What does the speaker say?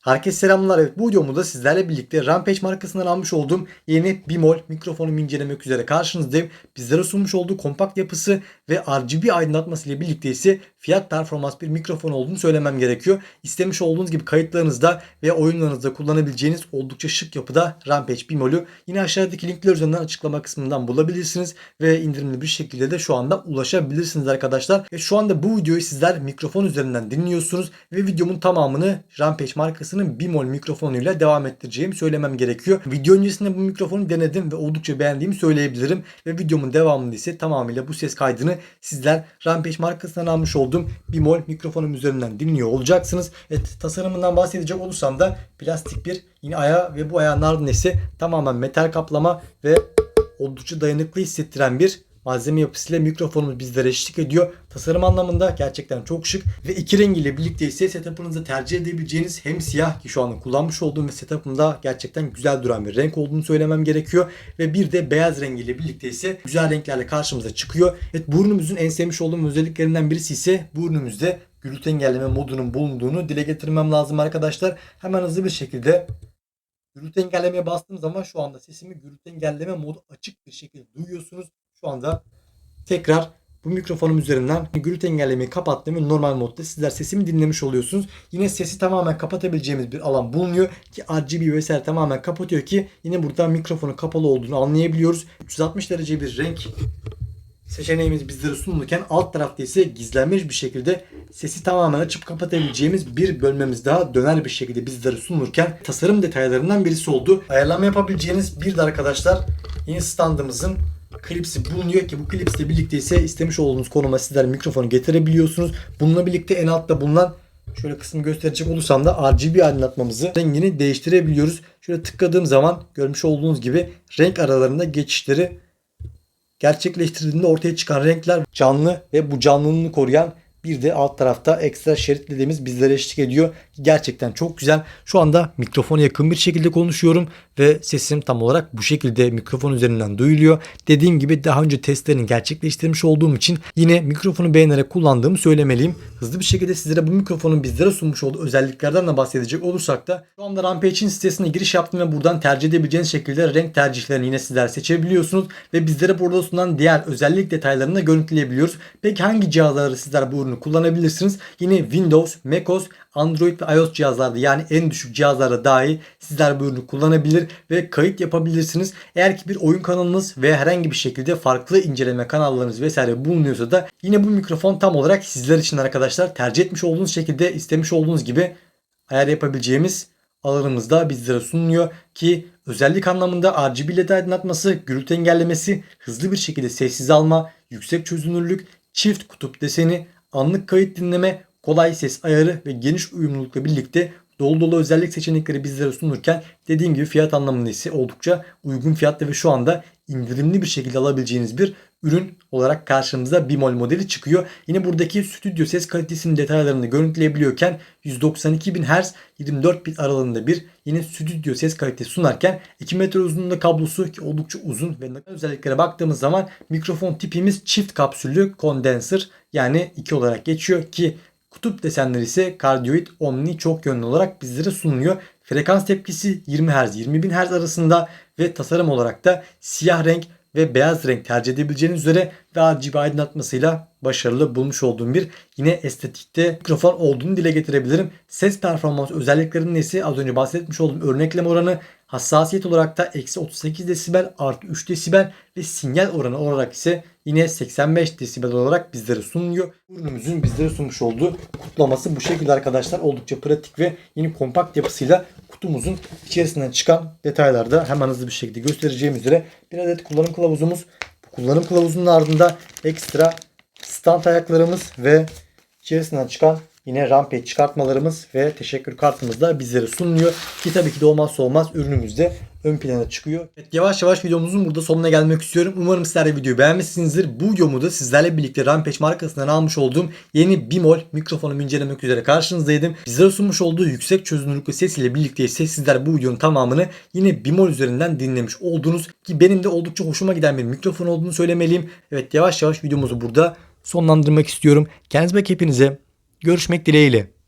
Herkese selamlar. Evet bu videomda sizlerle birlikte Rampage markasından almış olduğum yeni Bimol mikrofonumu incelemek üzere karşınızdayım. Bizlere sunmuş olduğu kompakt yapısı ve RGB aydınlatması ile birlikte ise fiyat performans bir mikrofon olduğunu söylemem gerekiyor. İstemiş olduğunuz gibi kayıtlarınızda ve oyunlarınızda kullanabileceğiniz oldukça şık yapıda Rampage Bimol'u yine aşağıdaki linkler üzerinden açıklama kısmından bulabilirsiniz ve indirimli bir şekilde de şu anda ulaşabilirsiniz arkadaşlar. Ve şu anda bu videoyu sizler mikrofon üzerinden dinliyorsunuz ve videomun tamamını Rampage markasının Bimol mikrofonuyla devam ettireceğimi söylemem gerekiyor. Video öncesinde bu mikrofonu denedim ve oldukça beğendiğimi söyleyebilirim ve videomun devamında ise tamamıyla bu ses kaydını sizler Rampage markasından almış olduğum Bimol mikrofonum üzerinden dinliyor olacaksınız. Evet tasarımından bahsedecek olursam da plastik bir yine ayağı ve bu ayağın ardında ise tamamen metal kaplama ve oldukça dayanıklı hissettiren bir malzeme yapısıyla mikrofonumuz bizlere eşlik ediyor. Tasarım anlamında gerçekten çok şık ve iki rengiyle birlikte ise setup'ınızda tercih edebileceğiniz hem siyah ki şu anda kullanmış olduğum ve setup'ımda gerçekten güzel duran bir renk olduğunu söylemem gerekiyor ve bir de beyaz rengiyle birlikte ise güzel renklerle karşımıza çıkıyor. Evet bu ürünümüzün en sevmiş olduğum özelliklerinden birisi ise bu ürünümüzde gürültü engelleme modunun bulunduğunu dile getirmem lazım arkadaşlar. Hemen hızlı bir şekilde gürültü engellemeye bastığım zaman şu anda sesimi gürültü engelleme modu açık bir şekilde duyuyorsunuz. Şu anda tekrar bu mikrofonum üzerinden gürültü engellemeyi kapattım ve normal modda sizler sesimi dinlemiş oluyorsunuz. Yine sesi tamamen kapatabileceğimiz bir alan bulunuyor ki RGB vesaire tamamen kapatıyor ki yine burada mikrofonun kapalı olduğunu anlayabiliyoruz. 360 derece bir renk seçeneğimiz bizlere sunulurken alt tarafta ise gizlenmiş bir şekilde sesi tamamen açıp kapatabileceğimiz bir bölmemiz daha döner bir şekilde bizlere sunulurken tasarım detaylarından birisi oldu. Ayarlama yapabileceğiniz bir de arkadaşlar yeni standımızın klipsi bulunuyor ki bu klipsle birlikte ise istemiş olduğunuz konuma sizler mikrofonu getirebiliyorsunuz. Bununla birlikte en altta bulunan şöyle kısmı gösterecek olursam da RGB aydınlatmamızı rengini değiştirebiliyoruz. Şöyle tıkladığım zaman görmüş olduğunuz gibi renk aralarında geçişleri gerçekleştirildiğinde ortaya çıkan renkler canlı ve bu canlılığını koruyan bir de alt tarafta ekstra şerit dediğimiz bizlere eşlik ediyor. Gerçekten çok güzel. Şu anda mikrofona yakın bir şekilde konuşuyorum ve sesim tam olarak bu şekilde mikrofon üzerinden duyuluyor. Dediğim gibi daha önce testlerini gerçekleştirmiş olduğum için yine mikrofonu beğenerek kullandığımı söylemeliyim. Hızlı bir şekilde sizlere bu mikrofonun bizlere sunmuş olduğu özelliklerden de bahsedecek olursak da şu anda Rampage'in sitesine giriş yaptım ve buradan tercih edebileceğiniz şekilde renk tercihlerini yine sizler seçebiliyorsunuz ve bizlere burada sunan diğer özellik detaylarını da görüntüleyebiliyoruz. Peki hangi cihazları sizler bu ürünü kullanabilirsiniz? Yine Windows, macOS, Android ve iOS cihazlarda yani en düşük cihazlarda dahi sizler bu ürünü kullanabilir ve kayıt yapabilirsiniz. Eğer ki bir oyun kanalınız veya herhangi bir şekilde farklı inceleme kanallarınız vesaire bulunuyorsa da yine bu mikrofon tam olarak sizler için arkadaşlar tercih etmiş olduğunuz şekilde istemiş olduğunuz gibi ayar yapabileceğimiz alanımızda bizlere sunuluyor ki özellik anlamında RGB led aydınlatması, gürültü engellemesi, hızlı bir şekilde sessiz alma, yüksek çözünürlük, çift kutup deseni, anlık kayıt dinleme, kolay ses ayarı ve geniş uyumlulukla birlikte dolu dolu özellik seçenekleri bizlere sunurken dediğim gibi fiyat anlamında ise oldukça uygun fiyatlı ve şu anda indirimli bir şekilde alabileceğiniz bir ürün olarak karşımıza Bimol modeli çıkıyor. Yine buradaki stüdyo ses kalitesinin detaylarını görüntüleyebiliyorken 192.000 Hz 24 bit aralığında bir yine stüdyo ses kalitesi sunarken 2 metre uzunluğunda kablosu ki oldukça uzun ve özelliklere baktığımız zaman mikrofon tipimiz çift kapsüllü kondenser yani 2 olarak geçiyor ki Kutup desenleri ise kardioid omni çok yönlü olarak bizlere sunuluyor. Frekans tepkisi 20 Hz 20.000 Hz arasında ve tasarım olarak da siyah renk ve beyaz renk tercih edebileceğiniz üzere ve RGB aydınlatmasıyla başarılı bulmuş olduğum bir yine estetikte mikrofon olduğunu dile getirebilirim. Ses performans özelliklerinin ise az önce bahsetmiş olduğum örnekleme oranı hassasiyet olarak da eksi 38 desibel artı 3 desibel ve sinyal oranı olarak ise yine 85 desibel olarak bizlere sunuluyor. Ürünümüzün bizlere sunmuş olduğu kutlaması bu şekilde arkadaşlar oldukça pratik ve yine kompakt yapısıyla kutumuzun içerisinden çıkan detaylarda hemen hızlı bir şekilde göstereceğim üzere bir adet kullanım kılavuzumuz. Bu kullanım kılavuzunun ardında ekstra stand ayaklarımız ve içerisinden çıkan yine Rampage çıkartmalarımız ve teşekkür kartımız da bizlere sunuluyor. Ki tabii ki de olmazsa olmaz ürünümüzde ön plana çıkıyor. Evet, yavaş yavaş videomuzun burada sonuna gelmek istiyorum. Umarım sizler de videoyu beğenmişsinizdir. Bu videomu da sizlerle birlikte Rampage markasından almış olduğum yeni Bimol mikrofonumu incelemek üzere karşınızdaydım. Bizlere sunmuş olduğu yüksek çözünürlüklü ses ile birlikte ise sizler bu videonun tamamını yine Bimol üzerinden dinlemiş oldunuz. Ki benim de oldukça hoşuma giden bir mikrofon olduğunu söylemeliyim. Evet yavaş yavaş videomuzu burada sonlandırmak istiyorum. Kendinize hepinize. Görüşmek dileğiyle.